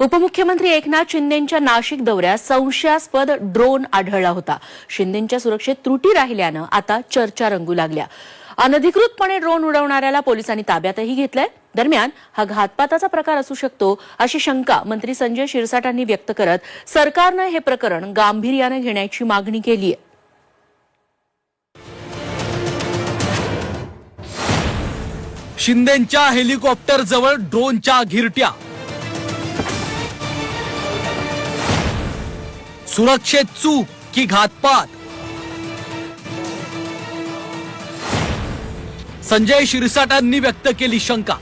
उपमुख्यमंत्री एकनाथ शिंदेच्या नाशिक दौऱ्यात संशयास्पद ड्रोन आढळला होता. शिंदेच्या सुरक्षेत त्रुटी राहिल्यानं आता चर्चा रंगू लागल्या. अनधिकृतपणे ड्रोन उडवणाऱ्याला पोलिसांनी ताब्यातही घेतलंय. दरम्यान हा घातपाताचा प्रकार असू शकतो अशी शंका मंत्री संजय शिरसाटांनी व्यक्त करत सरकारनं हे प्रकरण गांभीर्यानं घेण्याची मागणी केली आहे शिंदेच्या हेलिकॉप्टर जवळ ड्रोनच्या घिरट्या. सुरक्षेत चूक की घातपात। संजय शिरसाटांनी व्यक्त केली शंका।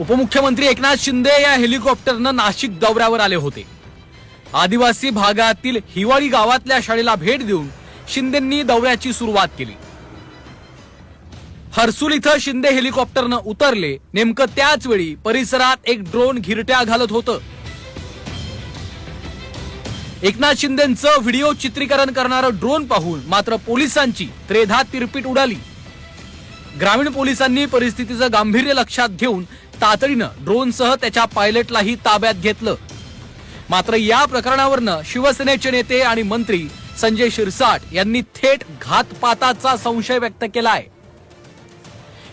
उपमुख्यमंत्री एकनाथ शिंदे या हेलिकॉप्टरनं नाशिक दौऱ्यावर आले होते। आदिवासी भागातील हिवाळी गावातल्या शाळेला भेट देऊन शिंदेंनी दौऱ्याची सुरुवात केली। हर्सुल इथं शिंदे हेलिकॉप्टरनं उतरले. नेमकं त्याच वेळी परिसरात एक ड्रोन घिरट्या घालत होतं. एकनाथ शिंदेचं व्हिडिओ चित्रीकरण करणारं ड्रोन पाहून मात्र पोलिसांची त्रेधा तिरपीट उडाली. ग्रामीण पोलिसांनी परिस्थितीचं गांभीर्य लक्षात घेऊन तातडीनं ड्रोनसह त्याच्या पायलटलाही ताब्यात घेतलं. मात्र या प्रकरणावरनं शिवसेनेचे नेते आणि मंत्री संजय शिरसाट यांनी थेट घातपाताचा संशय व्यक्त केला आहे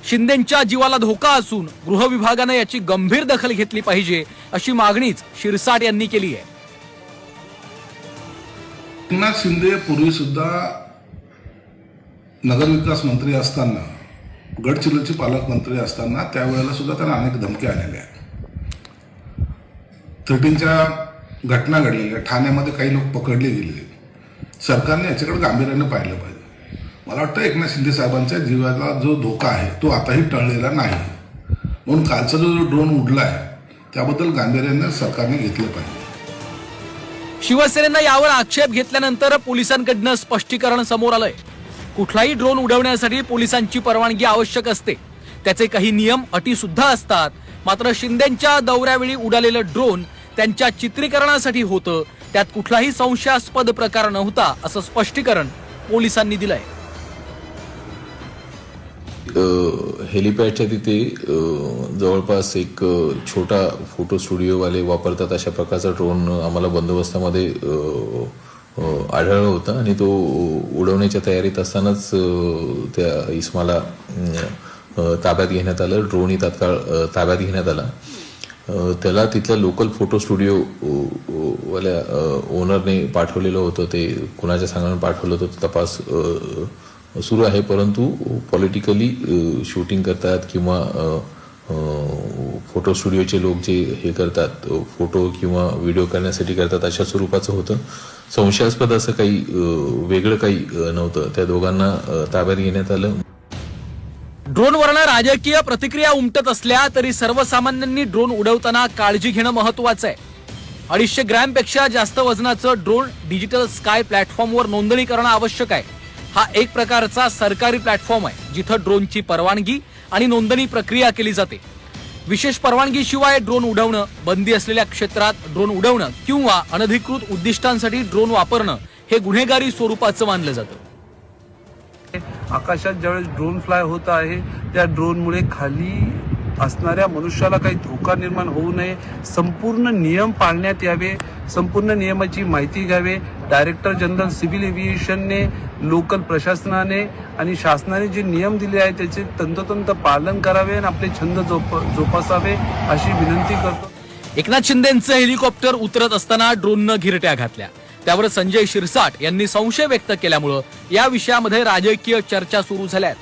शिंदेच्या जीवाला धोका असून गृह विभागानं याची गंभीर दखल घेतली पाहिजे अशी मागणीच शिरसाट यांनी केली आहे. एकनाथ शिंदे पूर्वी सुद्धा नगरविकास मंत्री असताना गडचिरोलीचे पालकमंत्री असताना त्यावेळेला सुद्धा त्यांना अनेक धमक्या आलेल्या आहेत. थर्टीनच्या घटना घडलेल्या ठाण्यामध्ये काही लोक पकडले गेले सरकारने याच्याकडे गांभीर्याने पाहिलं पाहिजे. मला वाटतं एकनाथ शिंदे साहेबांच्या जीवाला जो धोका आहे तो आताही टळलेला नाही. म्हणून कालचा जो ड्रोन उडला आहे त्याबद्दल गांभीर्याने सरकारने घेतलं पाहिजे. शिवसेनेनं यावर आक्षेप घेतल्यानंतर पोलिसांकडनं स्पष्टीकरण समोर आलंय. कुठलाही ड्रोन उडवण्यासाठी पोलिसांची परवानगी आवश्यक असते. त्याचे काही नियम अटी सुद्धा असतात. मात्र शिंदेच्या दौऱ्यावेळी उडालेलं ड्रोन त्यांच्या चित्रीकरणासाठी होतं. त्यात कुठलाही संशयास्पद प्रकार नव्हता असं स्पष्टीकरण पोलिसांनी दिलंय. हेलिपॅडच्या तिथे जवळपास एक छोटा फोटो स्टुडिओवाले वापरतात अशा प्रकारचा ड्रोन आम्हाला बंदोबस्तामध्ये आढळला होता आणि तो उडवण्याच्या तयारीत असतानाच त्या इस्माला ताब्यात घेण्यात आलं. ड्रोनही तात्काळ ताब्यात घेण्यात आला. त्याला तिथल्या लोकल फोटो स्टुडिओ वाल्या ओनरने पाठवलेलं होतं. ते कुणाच्या सांगण्याने पाठवलं होतं तपास सुरू आहे परंतु पॉलिटिकली शूटिंग करतात किंवा फोटो स्टुडिओचे लोक जे हे करतात फोटो किंवा व्हिडिओ करण्यासाठी करतात अशा स्वरूपाचं होतं. संशयास्पद असं काही वेगळं काही नव्हतं. त्या दोघांना ताब्यात घेण्यात आलं. ड्रोनवरनं राजकीय प्रतिक्रिया उमटत असल्या तरी सर्वसामान्यांनी ड्रोन उडवताना काळजी घेणं महत्वाचं आहे. अडीचशे ग्रॅमपेक्षा जास्त वजनाचं ड्रोन डिजिटल स्काय प्लॅटफॉर्मवर नोंदणी करणं आवश्यक आहे. हा एक प्रकारचा सरकारी प्लॅटफॉर्म आहे जिथं ड्रोनची परवानगी आणि नोंदणी प्रक्रिया केली जाते. विशेष परवानगीशिवाय ड्रोन उडवणं बंदी असलेल्या क्षेत्रात ड्रोन उडवणं किंवा अनधिकृत उद्दिष्टांसाठी ड्रोन वापरणं हे गुन्हेगारी स्वरूपाचं मानलं जातं. आकाशात ज्यावेळेस ड्रोन फ्लाय होत आहे त्या ड्रोनमुळे खाली असणाऱ्या मनुष्याला काही धोका निर्माण होऊ नये संपूर्ण नियम पाळण्यात यावे संपूर्ण नियमाची माहिती घ्यावे. डायरेक्टर जनरल सिव्हिल एव्हिएशनने लोकल प्रशासनाने आणि शासनाने जे नियम दिले आहेत त्याचे तंतोतंत पालन करावे आणि आपले छंद जोप जोपासावे अशी विनंती करतो. एकनाथ शिंदेचं हेलिकॉप्टर उतरत असताना ड्रोननं घिरट्या घातल्या. त्यावर संजय शिरसाट यांनी संशय व्यक्त केल्यामुळं या विषयामध्ये राजकीय चर्चा सुरू झाल्यात.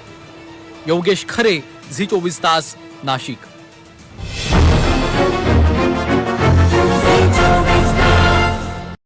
योगेश खरे झी चोवीस तास नाशिक.